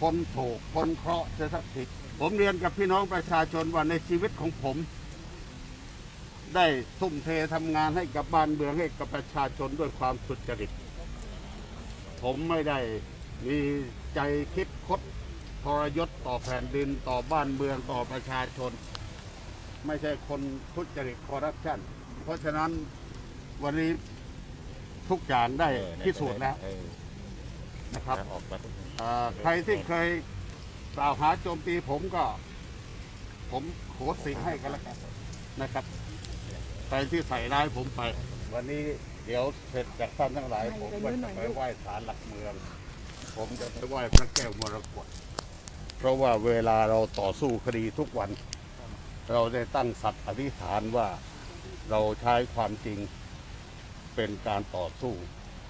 พ้นโศกพ้นเคราะห์เสียสักทีผมเรียนกับพี่น้องประชาชนว่าในชีวิตของผม ได้ทุ่มเททำงานให้กับบ้านเมืองให้กับประชาชนด้วยความสุจริต ผมไม่ได้มีใจคิดคดทรยศต่อแผ่นดินต่อบ้านเมืองต่อประชาชน ไม่ใช่คนทุจริตคอร์รัปชันเพราะฉะนั้นวันนี้ทุกอย่างได้พิสูจน์แล้ว นะครับออกมาอ่าใครที่เคยกล่าวหาโจมตีผมก็ ผมโหสิให้กันแล้วกันนะครับใครที่ใส่ร้ายผมไป วันนี้เดี๋ยวเสร็จจากท่านทั้งหลาย ผมก็จะไปไหว้ศาลหลักเมือง ผมจะไปไหว้พระแก้วมรกตเพราะว่าเวลาเราต่อสู้คดีทุกวัน เราได้ตั้งสัตย์อธิษฐานว่าเราใช้ความจริงเป็นการต่อสู้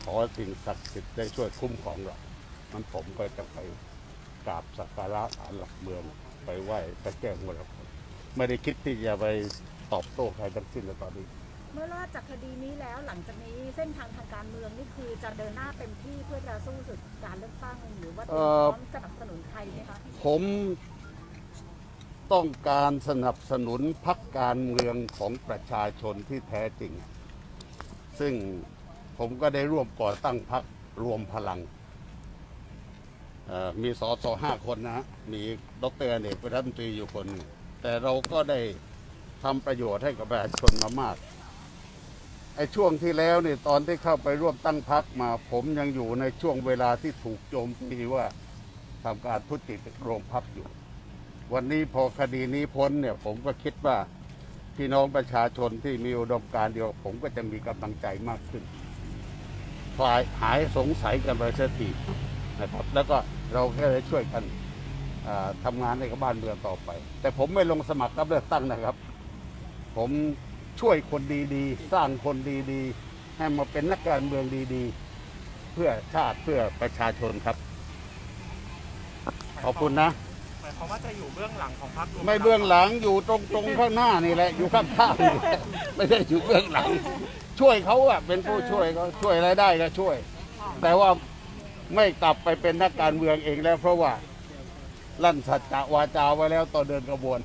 ขอสิ่งศักดิ์สิทธิ์ได้ช่วยคุ้มครองเรามันผมก็จะไปกราบสักการะศาลหลักเมืองไปไหว้พระแก้วมรกตไม่ได้คิดที่จะไปตอบโต้ใครทั้งสิ้นในตอนนี้ เมื่อรอดจากคดีนี้แล้วหลังจากนี้เส้นทางทางการเมืองนี่คือจะเดินหน้าเต็มที่เพื่อจะสู้ศึกการเลือกตั้งหรือว่าเตรียมพร้อมสนับสนุนใครไหมคะผมต้องการสนับสนุนพักการเมืองของประชาชนที่แท้จริง ซึ่ง ผมก็ได้ร่วมก่อตั้งพักรวมพลัง มีสอสอห้าคนนะมีดรอเนกเป็นรัฐมนตรีอยู่คนหนึ่งแต่เราก็ได้ทำประโยชน์ให้กับประชาชนมามากไอ้ช่วงที่แล้วเนี่ยตอนที่เข้าไปร่วมตั้งพักมา ผมยังอยู่ในช่วงเวลาที่ถูกโจมตีว่าทำการทุจริตโรงพักอยู่ วันนี้พอคดีนี้พ้นเนี่ยผมก็คิดว่าพี่น้องประชาชนที่มีอุดมการณ์เดียวกับผมก็จะมีกำลังใจมากขึ้น คลายหายสงสัยกันไปสักทีนะครับ แล้วก็เราก็จะช่วยกันอ่าทำางานให้กับบ้านเมืองต่อไป แต่ผมไม่ลงสมัครรับเลือกตั้งนะครับ ผมช่วยคนดีๆ สร้างคนดีๆ ให้มาเป็นนักการเมืองดีๆ เพื่อชาติเพื่อประชาชนครับ ขอบคุณนะหมายความว่าจะอยู่เบื้องหลังของพรรครวมไม่เบื้องหลังอยู่ตรงตรงข้างหน้านี่แหละอยู่ข้างข้างๆนี่แหละไม่ได้อยู่เบื้องหลัง ช่วยเขาอะเป็นผู้ช่วยเขาช่วยอะไรได้ก็ช่วย แต่ว่าไม่กลับไปเป็นนักการเมืองเองแล้วเพราะว่าลั่นสัจจะวาจาไว้แล้วตอนเดินกระบวน